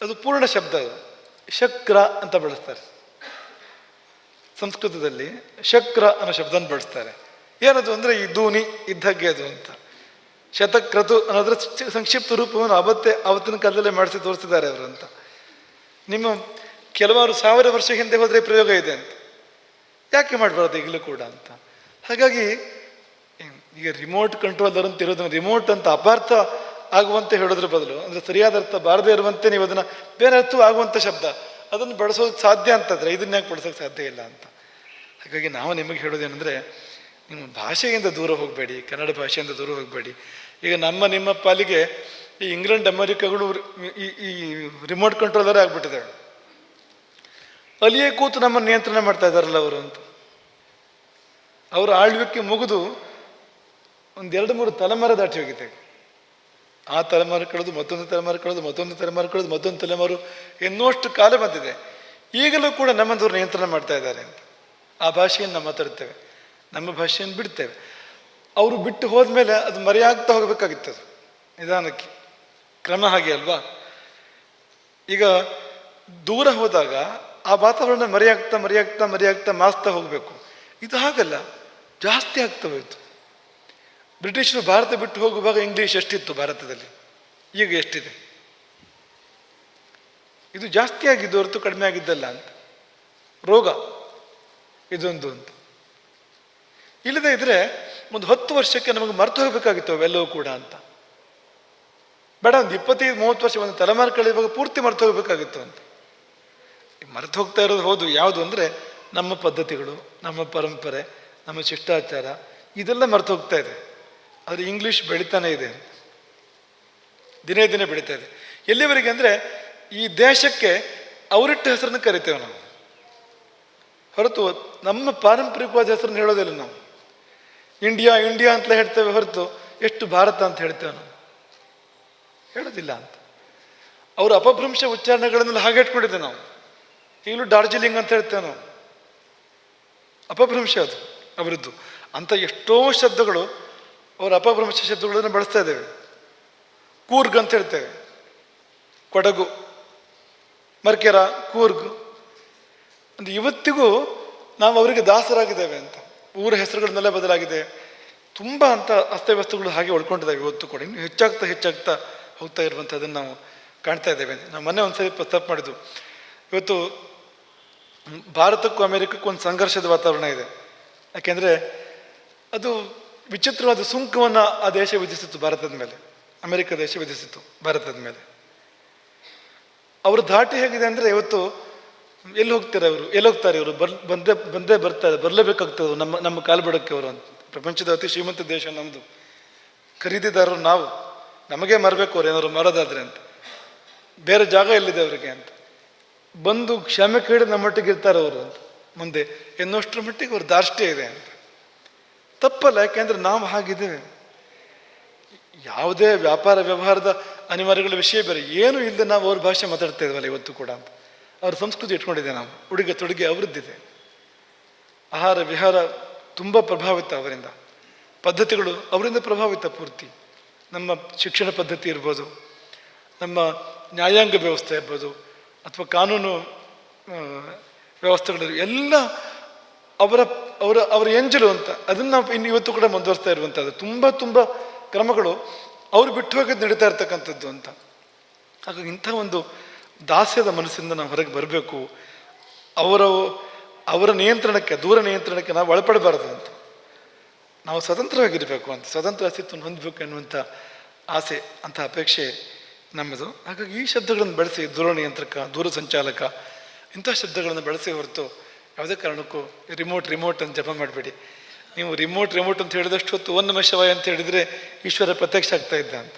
S1: ಅದು ಪೂರ್ಣ ಶಬ್ದ ಅದು. ಶಕ್ರ ಅಂತ ಬಳಸ್ತಾರೆ. ಸಂಸ್ಕೃತದಲ್ಲಿ ಶಕ್ರ ಅನ್ನೋ ಶಬ್ದನ ಬಳಸ್ತಾರೆ. ಏನದು ಅಂದರೆ ಈ ದೂನಿ ಇದ್ದಗ್ಗೆ ಅದು ಅಂತ. ಶತಕ್ರತು ಅನ್ನೋದ್ರ ಸಂಕ್ಷಿಪ್ತ ರೂಪವನ್ನು ಅವತ್ತೇ ಅವತ್ತಿನ ಕಾಲದಲ್ಲೇ ಮಾಡಿಸಿ ತೋರಿಸಿದ್ದಾರೆ ಅವರು ಅಂತ. ನಿಮ್ಮ ಕೆಲವಾರು ಸಾವಿರ ವರ್ಷ ಹಿಂದೆ ಹೋದರೆ ಪ್ರಯೋಗ ಇದೆ ಅಂತ. ಯಾಕೆ ಮಾಡಬಾರ್ದು ಈಗಲೂ ಕೂಡ ಅಂತ. ಹಾಗಾಗಿ ಈಗ ರಿಮೋಟ್ ಕಂಟ್ರೋಲರ್ ಅಂತ ಇರೋದನ್ನ ರಿಮೋಟ್ ಅಂತ ಅಪಾರ್ಥ ಆಗುವಂತೆ ಹೇಳೋದ್ರ ಬದಲು ಅಂದರೆ ಸರಿಯಾದ ಅರ್ಥ ಬಾರದೇ ಇರುವಂತೆ ನೀವು ಅದನ್ನು ಬೇರೆ ಅರ್ಥವೂ ಆಗುವಂಥ ಶಬ್ದ. ಅದನ್ನು ಬಳಸೋದಕ್ಕೆ ಸಾಧ್ಯ ಅಂತಂದರೆ ಇದನ್ನ ಯಾಕೆ ಬಳಸೋಕೆ ಸಾಧ್ಯ ಇಲ್ಲ ಅಂತ. ಹಾಗಾಗಿ ನಾವು ನಿಮಗೆ ಹೇಳೋದೇನೆಂದರೆ, ನಿಮ್ಮ ಭಾಷೆಯಿಂದ ದೂರ ಹೋಗಬೇಡಿ, ಕನ್ನಡ ಭಾಷೆಯಿಂದ ದೂರ ಹೋಗಬೇಡಿ. ಈಗ ನಮ್ಮ, ನಿಮ್ಮ ಪಾಲಿಗೆ ಈ ಇಂಗ್ಲೆಂಡ್, ಅಮೆರಿಕಗಳು ಈ ಈ ರಿಮೋಟ್ ಕಂಟ್ರೋಲರೇ ಆಗ್ಬಿಟ್ಟಿದೆ ಅಲ್ಲಿಯೇ ಕೂತು ನಮ್ಮನ್ನು ನಿಯಂತ್ರಣ ಮಾಡ್ತಾ ಇದ್ದಾರಲ್ಲ ಅವರು ಅಂತ. ಅವರ ಆಳ್ವಿಕೆ ಮುಗಿದು ಒಂದೆರಡು ಮೂರು ತಲೆಮಾರ ದಾಟಿ ಹೋಗಿದೆ. ಆ ತಲೆಮಾರು ಕಳೆದು ಮತ್ತೊಂದು ತಲೆಮಾರು ಕಳೆದು ಮತ್ತೊಂದು ತಲೆಮಾರು ಕಳೆದು ಮತ್ತೊಂದು ತಲೆಮಾರು ಎನ್ನುವಷ್ಟು ಕಾಲ ಬಂದಿದೆ. ಈಗಲೂ ಕೂಡ ನಮ್ಮಂದವರು ನಿಯಂತ್ರಣ ಮಾಡ್ತಾ ಇದ್ದಾರೆ ಅಂತ. ಆ ಭಾಷೆಯನ್ನು ಮಾತಾಡ್ತೇವೆ. ನಮ್ಮ ಭಾಷೆಯನ್ನು ಬಿಡ್ತೇವೆ. ಅವರು ಬಿಟ್ಟು ಹೋದ್ಮೇಲೆ ಅದು ಮರೆಯಾಗ್ತಾ ಹೋಗಬೇಕಾಗಿತ್ತು ಅದು. ನಿಧಾನಕ್ಕೆ. ಕ್ರಮ ಹಾಗೆ ಅಲ್ವಾ? ಈಗ ದೂರ ಹೋದಾಗ ಆ ವಾತಾವರಣ ಮರೆಯಾಗ್ತಾ ಮರೆಯಾಗ್ತಾ ಮರೆಯಾಗ್ತಾ ಮಾಸ್ತಾ ಹೋಗಬೇಕು. ಇದು ಹಾಗಲ್ಲ. ಜಾಸ್ತಿ ಆಗ್ತಾ ಹೋಯಿತು. ಬ್ರಿಟಿಷರು ಭಾರತ ಬಿಟ್ಟು ಹೋಗುವಾಗ ಇಂಗ್ಲೀಷ್ ಎಷ್ಟಿತ್ತು ಭಾರತದಲ್ಲಿ? ಈಗ ಎಷ್ಟಿದೆ? ಇದು ಜಾಸ್ತಿ ಆಗಿದ್ದು ಹೊರತು ಕಡಿಮೆ ಆಗಿದ್ದಲ್ಲ ಅಂತ. ರೋಗ. ಇದೊಂದು ಅಂತ. ಇಲ್ಲದೇ ಇದ್ರೆ ಒಂದು ಹತ್ತು ವರ್ಷಕ್ಕೆ ನಮಗೆ ಮರೆತು ಹೋಗಬೇಕಾಗಿತ್ತು ಅವೆಲ್ಲವೂ ಕೂಡ ಅಂತ. ಬೇಡ, ಒಂದು ಇಪ್ಪತ್ತೈದು, ಮೂವತ್ತು ವರ್ಷ ಒಂದು ತಲೆಮಾರು ಕಳೆಯುವಾಗ ಪೂರ್ತಿ ಮರೆತು ಹೋಗಬೇಕಾಗಿತ್ತು ಅಂತ. ಮರೆತು ಹೋಗ್ತಾ ಇರೋದು ಹೌದು. ಯಾವುದು ಅಂದರೆ ನಮ್ಮ ಪದ್ಧತಿಗಳು, ನಮ್ಮ ಪರಂಪರೆ, ನಮ್ಮ ಶಿಷ್ಟಾಚಾರ, ಇದೆಲ್ಲ ಮರೆತು ಹೋಗ್ತಾ ಇದೆ. ಆದರೆ ಇಂಗ್ಲೀಷ್ ಬೆಳಿತಾನೆ ಇದೆ. ದಿನೇ ದಿನೇ ಬೆಳೀತಾ ಇದೆ. ಎಲ್ಲಿವರೆಗೆ ಅಂದರೆ ಈ ದೇಶಕ್ಕೆ ಅವರಿಟ್ಟ ಹೆಸರನ್ನು ಕರಿತೇವೆ ನಾವು. ಹೊರತು ನಮ್ಮ ಪಾರಂಪರಿಕವಾದ ಹೆಸರನ್ನು ಹೇಳೋದಿಲ್ಲ ನಾವು. ಇಂಡಿಯಾ ಇಂಡಿಯಾ ಅಂತಲೇ ಹೇಳ್ತೇವೆ ಹೊರತು ಎಷ್ಟು ಭಾರತ ಅಂತ ಹೇಳ್ತೇವೆ ನಾವು. ಹೇಳೋದಿಲ್ಲ ಅಂತ. ಅವರ ಅಪಭ್ರಂಶ ಉಚ್ಚಾರಣೆಗಳನ್ನೆಲ್ಲ ಹಾಗೆ ಇಟ್ಕೊಂಡಿದ್ದೆ ನಾವು. ಈಗಲೂ ಡಾರ್ಜಿಲಿಂಗ್ ಅಂತ ಹೇಳ್ತೇವೆ ನಾವು. ಅಪಭ್ರಂಶ ಅದು, ಅವರದ್ದು. ಅಂತ ಎಷ್ಟೋ ಶಬ್ದಗಳು ಅವರ ಅಪಭ್ರಂಶ ಶಬ್ದಗಳನ್ನು ಬಳಸ್ತಾ ಇದ್ದೇವೆ. ಕೂರ್ಗ್ ಅಂತ ಹೇಳ್ತೇವೆ. ಕೊಡಗು, ಮರ್ಕೆರ, ಕೂರ್ಗ್. ಅಂದ್ರೆ ಇವತ್ತಿಗೂ ನಾವು ಅವರಿಗೆ ದಾಸರಾಗಿದ್ದೇವೆ ಅಂತ. ಊರ ಹೆಸರುಗಳನ್ನೆಲ್ಲ ಬದಲಾಗಿದೆ. ತುಂಬ ಅಂತ ಅಸ್ತವ್ಯಸ್ತಗಳು ಹಾಗೆ ಉಳ್ಕೊಂಡಿದ್ದಾವೆ ಇವತ್ತು ಕೂಡ. ಇನ್ನು ಹೆಚ್ಚಾಗ್ತಾ ಹೆಚ್ಚಾಗ್ತಾ ಹೋಗ್ತಾ ಇರುವಂಥದ್ದನ್ನು ನಾವು ಕಾಣ್ತಾ ಇದ್ದೇವೆ. ನಾವು ಮೊನ್ನೆ ಒಂದ್ಸರಿ ಪ್ರಸ್ತಾಪ ಮಾಡಿದ್ದು. ಇವತ್ತು ಭಾರತಕ್ಕೂ ಅಮೆರಿಕಕ್ಕೂ ಒಂದು ಸಂಘರ್ಷದ ವಾತಾವರಣ ಇದೆ. ಯಾಕೆಂದರೆ ಅದು ವಿಚಿತ್ರವಾದ ಸುಂಕವನ್ನು ಆ ದೇಶ ವಿಧಿಸಿತ್ತು ಭಾರತದ ಮೇಲೆ. ಅಮೆರಿಕ ದೇಶ ವಿಧಿಸಿತ್ತು ಭಾರತದ ಮೇಲೆ. ಅವರು ದಾಟಿ ಹೇಗಿದೆ ಅಂದರೆ ಇವತ್ತು ಎಲ್ಲಿ ಹೋಗ್ತಾರೆ ಅವರು ಎಲ್ಲಿ ಹೋಗ್ತಾರೆ ಇವರು? ಬರ್, ಬಂದೇ ಬಂದೇ ಬರ್ತಾರೆ, ಬರಲೇಬೇಕಾಗ್ತದೆ ನಮ್ಮ ನಮ್ಮ ಕಾಲ್ಬಡಕ್ಕೆ ಅವರು ಅಂತ. ಪ್ರಪಂಚದ ಅತಿ ಶ್ರೀಮಂತ ದೇಶ ನಮ್ಮದು ಖರೀದಿದಾರರು ನಾವು. ನಮಗೆ ಮರಬೇಕು ಅವ್ರು, ಏನಾದ್ರು ಮರೋದಾದ್ರೆ ಅಂತ. ಬೇರೆ ಜಾಗ ಎಲ್ಲಿದೆ ಅವರಿಗೆ ಅಂತ. ಬಂದು ಕ್ಷಮೆ ಕೇಳಿ ನಮ್ಮ ಮಟ್ಟಿಗೆ ಇರ್ತಾರೆ ಅವರು ಅಂತ. ಮುಂದೆ ಎನ್ನುವಷ್ಟರ ಮಟ್ಟಿಗೆ ಅವ್ರ ದಾರ್ಷ್ಟ್ಯ ಇದೆ ಅಂತ. ತಪ್ಪಲ್ಲ, ಯಾಕೆಂದ್ರೆ ನಾವು ಹಾಗಿದ್ದೇವೆ. ಯಾವುದೇ ವ್ಯಾಪಾರ ವ್ಯವಹಾರದ ಅನಿವಾರ್ಯಗಳ ವಿಷಯ ಬೇರೆ, ಏನು ಇಲ್ಲದೆ ನಾವು ಅವ್ರ ಭಾಷೆ ಮಾತಾಡ್ತಾ ಇದ್ವಲ್ಲ ಇವತ್ತು ಕೂಡ ಅಂತ. ಅವ್ರ ಸಂಸ್ಕೃತಿ ಇಟ್ಕೊಂಡಿದೆ ನಾವು, ಉಡುಗೆ ತೊಡುಗೆ ಅವರದ್ದಿದೆ. ಆಹಾರ ವಿಹಾರ ತುಂಬ ಪ್ರಭಾವಿತ ಅವರಿಂದ. ಪದ್ಧತಿಗಳು ಅವರಿಂದ ಪ್ರಭಾವಿತ ಪೂರ್ತಿ. ನಮ್ಮ ಶಿಕ್ಷಣ ಪದ್ಧತಿ ಇರ್ಬೋದು, ನಮ್ಮ ನ್ಯಾಯಾಂಗ ವ್ಯವಸ್ಥೆ ಇರ್ಬೋದು, ಅಥವಾ ಕಾನೂನು ವ್ಯವಸ್ಥೆಗಳು ಎಲ್ಲ ಅವರ ಅವರ ಅವರ ಎಂಜಲು ಅಂತ, ಅದನ್ನು ನಾವು ಇನ್ನು ಇವತ್ತು ಕೂಡ ಮುಂದುವರಿಸ್ತಾ ಇರುವಂಥದ್ದು ತುಂಬ ತುಂಬ ಕ್ರಮಗಳು ಅವ್ರು ಬಿಟ್ಟು ಹೋಗೋದು ನಡೀತಾ ಇರ್ತಕ್ಕಂಥದ್ದು ಅಂತ. ಹಾಗಾಗಿ ಇಂಥ ಒಂದು ದಾಸ್ಯದ ಮನಸ್ಸಿಂದ ನಾವು ಹೊರಗೆ ಬರಬೇಕು. ಅವರ ಅವರ ನಿಯಂತ್ರಣಕ್ಕೆ, ದೂರ ನಿಯಂತ್ರಣಕ್ಕೆ ನಾವು ಒಳಪಡಬಾರದು ಅಂತ. ನಾವು ಸ್ವತಂತ್ರವಾಗಿರಬೇಕು ಅಂತ, ಸ್ವತಂತ್ರ ಅಸ್ತಿತ್ವವನ್ನು ಹೊಂದಬೇಕು ಎನ್ನುವಂಥ ಆಸೆ ಅಂತ ಅಪೇಕ್ಷೆ ನಮ್ಮದು. ಹಾಗಾಗಿ ಈ ಶಬ್ದಗಳನ್ನು ಬಳಸಿ ದೂರ ನಿಯಂತ್ರಕ, ದೂರ ಸಂಚಾಲಕ, ಇಂಥ ಶಬ್ದಗಳನ್ನು ಬಳಸಿ ಹೊರತು ಯಾವುದೇ ಕಾರಣಕ್ಕೂ ರಿಮೋಟ್ ರಿಮೋಟ್ ಅಂತ ಜಪ ಮಾಡಬೇಡಿ. ನೀವು ರಿಮೋಟ್ ರಿಮೋಟ್ ಅಂತ ಹೇಳಿದಷ್ಟು ಹೊತ್ತು ಒಂದು ಮಶವಾಯ ಅಂತ ಹೇಳಿದರೆ ಈಶ್ವರ ಪ್ರತ್ಯಕ್ಷ ಆಗ್ತಾ ಇದ್ದ ಅಂತ.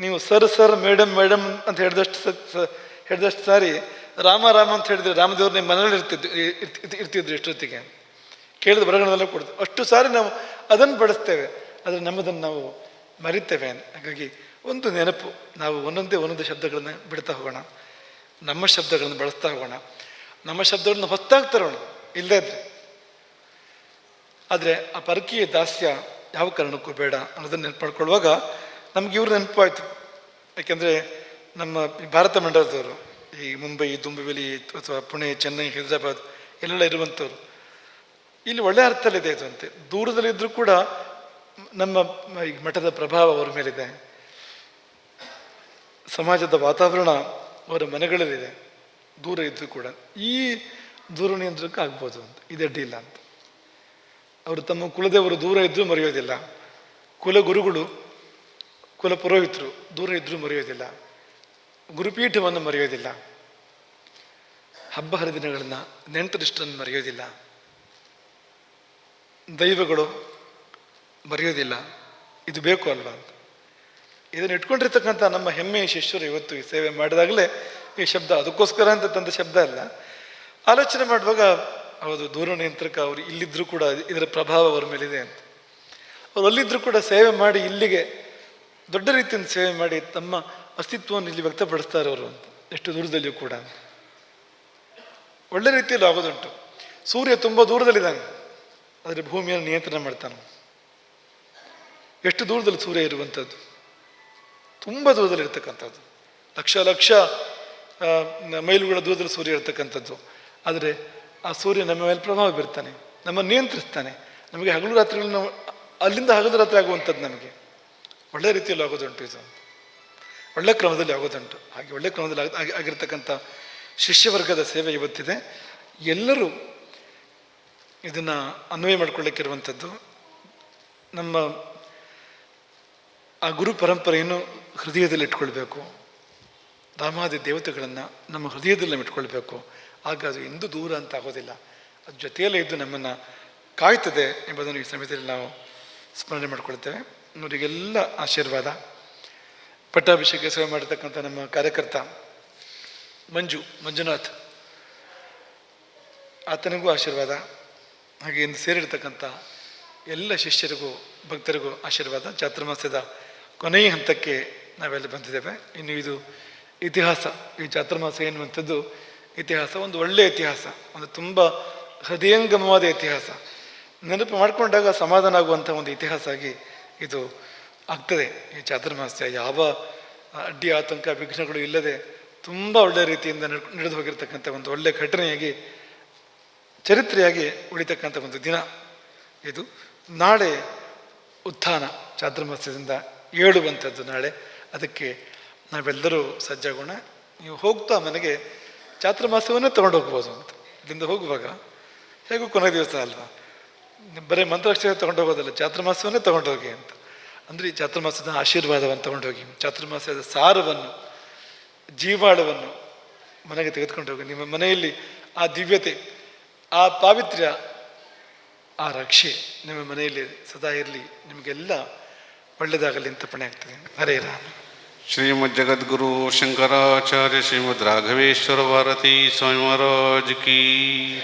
S1: ನೀವು ಸರ್ ಸರ್ ಮೇಡಮ್ ಮೇಡಮ್ ಅಂತ ಹೇಳಿದಷ್ಟು ಹೇಳಿದಷ್ಟು ಸಾರಿ ರಾಮ ರಾಮ ಅಂತ ಹೇಳಿದ್ರೆ ರಾಮದೇವ್ರು ನಿಮ್ಮ ಮನೇಲಿ ಇರ್ತಿದ್ದು ಇರ್- ಇರ್- ಇರ್ತಿದ್ರು ಎಷ್ಟೊತ್ತಿಗೆ? ಕೇಳಿದ ಬರಗಣದಲ್ಲೇ ಕೊಡ್ತು ಅಷ್ಟು ಸಾರಿ ನಾವು ಅದನ್ನು ಬಳಸ್ತೇವೆ, ಆದರೆ ನಮ್ಮದನ್ನು ನಾವು ಮರಿತೇವೆ ಹಾಗಾಗಿ ಒಂದು ನೆನಪು, ನಾವು ಒಂದೊಂದೇ ಒಂದೊಂದು ಶಬ್ದಗಳನ್ನು ಬಿಡ್ತಾ ಹೋಗೋಣ. ನಮ್ಮ ಶಬ್ದಗಳನ್ನು ಬಳಸ್ತಾ ಹೋಗೋಣ. ನಮ್ಮ ಶಬ್ದವನ್ನು ಹೊತ್ತಾಗಿ ತರೋಣ ಇಲ್ಲದೇ ಇದ್ರೆ. ಆದರೆ ಆ ಪರಕೀಯ ದಾಸ್ಯ ಯಾವ ಕಾರಣಕ್ಕೂ ಬೇಡ ಅನ್ನೋದನ್ನು ನೆನಪು ಮಾಡ್ಕೊಳ್ಳುವಾಗ ನಮ್ಗೆ ಇವ್ರು ನೆನಪಾಯಿತು. ಯಾಕೆಂದರೆ ನಮ್ಮ ಭಾರತ ಮಂಡಲದವರು, ಈ ಮುಂಬೈ, ದುಂಬಿವಿಲಿ, ಅಥವಾ ಪುಣೆ, ಚೆನ್ನೈ, ಹೈದರಾಬಾದ್ ಎಲ್ಲೆಲ್ಲ ಇರುವಂಥವ್ರು, ಇಲ್ಲಿ ಒಳ್ಳೆ ಅರ್ಥದಲ್ಲಿದೆ ಇದು ಅಂತೆ. ದೂರದಲ್ಲಿದ್ದರೂ ಕೂಡ ನಮ್ಮ ಈ ಮಠದ ಪ್ರಭಾವ ಅವರ ಮೇಲಿದೆ. ಸಮಾಜದ ವಾತಾವರಣ ಅವರ ಮನೆಗಳಲ್ಲಿದೆ. ದೂರ ಇದ್ದರೂ ಕೂಡ ಈ ದೂರ ನಿಯಂತ್ರಕ್ಕೆ ಆಗ್ಬೋದು ಅಂತ. ಇದೇ ಡೀಲ್ ಅಂತ. ಅವರು ತಮ್ಮ ಕುಲದೇವರು ದೂರ ಇದ್ದರೂ ಮರೆಯೋದಿಲ್ಲ. ಕುಲಗುರುಗಳು ಕುಲ ಪುರೋಹಿತರು ದೂರ ಇದ್ದರೂ ಮರೆಯೋದಿಲ್ಲ. ಗುರುಪೀಠವನ್ನು ಮರೆಯೋದಿಲ್ಲ. ಹಬ್ಬ ಹರಿದಿನಗಳನ್ನು ನೆಂಟರಿಷ್ಟನ್ನು ಮರೆಯೋದಿಲ್ಲ. ದೈವಗಳು ಮರೆಯೋದಿಲ್ಲ. ಇದು ಬೇಕು ಅಲ್ವಾ ಅಂತ. ಇದನ್ನು ಇಟ್ಕೊಂಡಿರ್ತಕ್ಕಂಥ ನಮ್ಮ ಹೆಮ್ಮೆಯ ಶಿಷ್ಯರು ಇವತ್ತು ಈ ಸೇವೆ ಮಾಡಿದಾಗಲೇ ಈ ಶಬ್ದ ಅದಕ್ಕೋಸ್ಕರ ಅಂತ ತಂದ ಶಬ್ದ ಅಲ್ಲ. ಆಲೋಚನೆ ಮಾಡುವಾಗ ಹೌದು ದೂರ ನಿಯಂತ್ರಕ ಅವರು ಇಲ್ಲಿದ್ದರೂ ಕೂಡ ಇದರ ಪ್ರಭಾವ ಅವರ ಮೇಲಿದೆ ಅಂತ. ಅವರು ಅಲ್ಲಿದ್ದರೂ ಕೂಡ ಸೇವೆ ಮಾಡಿ ಇಲ್ಲಿಗೆ ದೊಡ್ಡ ರೀತಿಯಿಂದ ಸೇವೆ ಮಾಡಿ ತಮ್ಮ ಅಸ್ತಿತ್ವವನ್ನು ಇಲ್ಲಿ ವ್ಯಕ್ತಪಡಿಸ್ತಾರೆ ಅವರು ಅಂತ ಎಷ್ಟು ದೂರದಲ್ಲಿಯೂ ಕೂಡ ಒಳ್ಳೆ ರೀತಿಯಲ್ಲಿ ಆಗೋದುಂಟು. ಸೂರ್ಯ ತುಂಬ ದೂರದಲ್ಲಿದ್ದಾನೆ. ಆದರೆ ಭೂಮಿಯನ್ನು ನಿಯಂತ್ರಣ ಮಾಡ್ತಾನೆ. ಎಷ್ಟು ದೂರದಲ್ಲಿ ಸೂರ್ಯ ಇರುವಂಥದ್ದು? ತುಂಬ ದೂರದಲ್ಲಿರ್ತಕ್ಕಂಥದ್ದು. ಲಕ್ಷ ಲಕ್ಷ ಆ, ಮೈಲುಗಳ ದೂರದಲ್ಲಿ ಸೂರ್ಯ ಇರ್ತಕ್ಕಂಥದ್ದು. ಆದರೆ ಆ ಸೂರ್ಯ ನಮ್ಮ ಮೇಲೆ ಪ್ರಭಾವ ಬೀರ್ತಾನೆ ನಮ್ಮನ್ನು ನಿಯಂತ್ರಿಸ್ತಾನೆ. ನಮಗೆ ಹಗಲು ರಾತ್ರಿಗಳನ್ನ ಅಲ್ಲಿಂದ ಹಗಲು ರಾತ್ರಿ ಆಗುವಂಥದ್ದು ನಮಗೆ. ಒಳ್ಳೆ ರೀತಿಯಲ್ಲಿ ಆಗೋದುಂಟು ಇದು. ಒಳ್ಳೆ ಕ್ರಮದಲ್ಲಿ ಆಗೋದುಂಟು. ಹಾಗೆ ಒಳ್ಳೆ ಕ್ರಮದಲ್ಲಿ ಆಗ- ಆಗಿ- ಆಗಿರ್ತಕ್ಕಂಥ ಶಿಷ್ಯವರ್ಗದ ಸೇವೆ ಇವತ್ತಿದೆ. ಎಲ್ಲರೂ ಇದನ್ನು ಅನ್ವಯ ಮಾಡಿಕೊಳ್ಳಕ್ಕಿರುವಂಥದ್ದು. ನಮ್ಮ ಆ ಗುರು ಪರಂಪರೆಯನ್ನು ಹೃದಯದಲ್ಲಿ ಇಟ್ಕೊಳ್ಬೇಕು. ರಾಮಾದಿ ದೇವತೆಗಳನ್ನು ನಮ್ಮ ಹೃದಯದಲ್ಲಿ ಇಟ್ಕೊಳ್ಬೇಕು. ಆಗ ಅದು ಎಂದೂ ದೂರ ಅಂತ ಆಗೋದಿಲ್ಲ. ಅದು ಜೊತೆಯಲ್ಲೇ ಇದ್ದು ನಮ್ಮನ್ನು ಕಾಯ್ತದೆ ಎಂಬುದನ್ನು ಈ ಸಮಯದಲ್ಲಿ ನಾವು ಸ್ಮರಣೆ ಮಾಡಿಕೊಳ್ತೇವೆ. ಅವರಿಗೆಲ್ಲ ಆಶೀರ್ವಾದ. ಪಟ್ಟಾಭಿಷೇಕ ಸೇವೆ ಮಾಡಿರ್ತಕ್ಕಂಥ ನಮ್ಮ ಕಾರ್ಯಕರ್ತ ಮಂಜು, ಮಂಜುನಾಥ್, ಆತನಿಗೂ ಆಶೀರ್ವಾದ. ಹಾಗೆ ಇಂದು ಸೇರಿರ್ತಕ್ಕಂಥ ಎಲ್ಲ ಶಿಷ್ಯರಿಗೂ, ಭಕ್ತರಿಗೂ ಆಶೀರ್ವಾದ. ಚಾತುರ್ಮಾಸ್ಯದ ಕೊನೆಯ ಹಂತಕ್ಕೆ ನಾವೆಲ್ಲ ಬಂದಿದ್ದೇವೆ. ಇನ್ನು ಇದು ಇತಿಹಾಸ. ಈ ಚಾತುರ್ಮಾಸ ಎನ್ನುವಂಥದ್ದು ಇತಿಹಾಸ, ಒಂದು ಒಳ್ಳೆಯ ಇತಿಹಾಸ, ಒಂದು ತುಂಬ ಹೃದಯಂಗಮವಾದ ಇತಿಹಾಸ. ನೆನಪು ಮಾಡಿಕೊಂಡಾಗ ಸಮಾಧಾನ ಆಗುವಂಥ ಒಂದು ಇತಿಹಾಸ ಆಗಿ ಇದು ಆಗ್ತದೆ. ಈ ಚಾತುರ್ಮಾಸ್ಯ ಯಾವ ಅಡ್ಡಿ, ಆತಂಕ, ವಿಘ್ನಗಳು ಇಲ್ಲದೆ ತುಂಬ ಒಳ್ಳೆಯ ರೀತಿಯಿಂದ ನಡ್- ನಡೆದು ಹೋಗಿರ್ತಕ್ಕಂಥ ಒಂದು ಒಳ್ಳೆ ಘಟನೆಯಾಗಿ, ಚರಿತ್ರೆಯಾಗಿ ಉಳಿತಕ್ಕಂಥ ಒಂದು ದಿನ ಇದು. ನಾಳೆ ಉತ್ಥಾನ ಚಾತುರ್ಮಾಸ್ಯದಿಂದ ಏಳುವಂಥದ್ದು ನಾಳೆ. ಅದಕ್ಕೆ ನಾವೆಲ್ಲರೂ ಸಜ್ಜಾಗೋಣ. ನೀವು ಹೋಗ್ತಾ ಮನೆಗೆ ಚಾತುರ್ಮಾಸವನ್ನೇ ತಗೊಂಡು ಹೋಗ್ಬೋದು ಅಂತ. ಇಲ್ಲಿಂದ ಹೋಗುವಾಗ ಹೇಗೂ ಕೊನೆ ದಿವಸ ಅಲ್ವಾ? ಬರೀ ಮಂತ್ರಾಕ್ಷರ ತೊಗೊಂಡು ಹೋಗೋದಲ್ಲ ಚಾತುರ್ಮಾಸವನ್ನೇ ತಗೊಂಡು ಹೋಗಿ ಅಂತ. ಅಂದರೆ ಈ ಚಾತುರ್ಮಾಸದ ಆಶೀರ್ವಾದವನ್ನು ತಗೊಂಡು ಹೋಗಿ ಚಾತುರ್ಮಾಸದ ಸಾರವನ್ನು, ಜೀವಾಳವನ್ನು ಮನೆಗೆ ತೆಗೆದುಕೊಂಡು ಹೋಗಿ. ನಿಮ್ಮ ಮನೆಯಲ್ಲಿ ಆ ದಿವ್ಯತೆ, ಆ ಪಾವಿತ್ರ್ಯ, ಆ ರಕ್ಷೆ ನಿಮ್ಮ ಮನೆಯಲ್ಲಿ ಸದಾ ಇರಲಿ. ನಿಮಗೆಲ್ಲ ಒಳ್ಳೆಯದಾಗಲಿ ಅಂತ ಪಣೆ ಆಗ್ತದೆ. ಹರೇ ರಾಮ.
S2: श्रीमद् जगद्गुरु शंकराचार्य श्रीमद् राघवेश्वर भारती स्वामी महाराज की।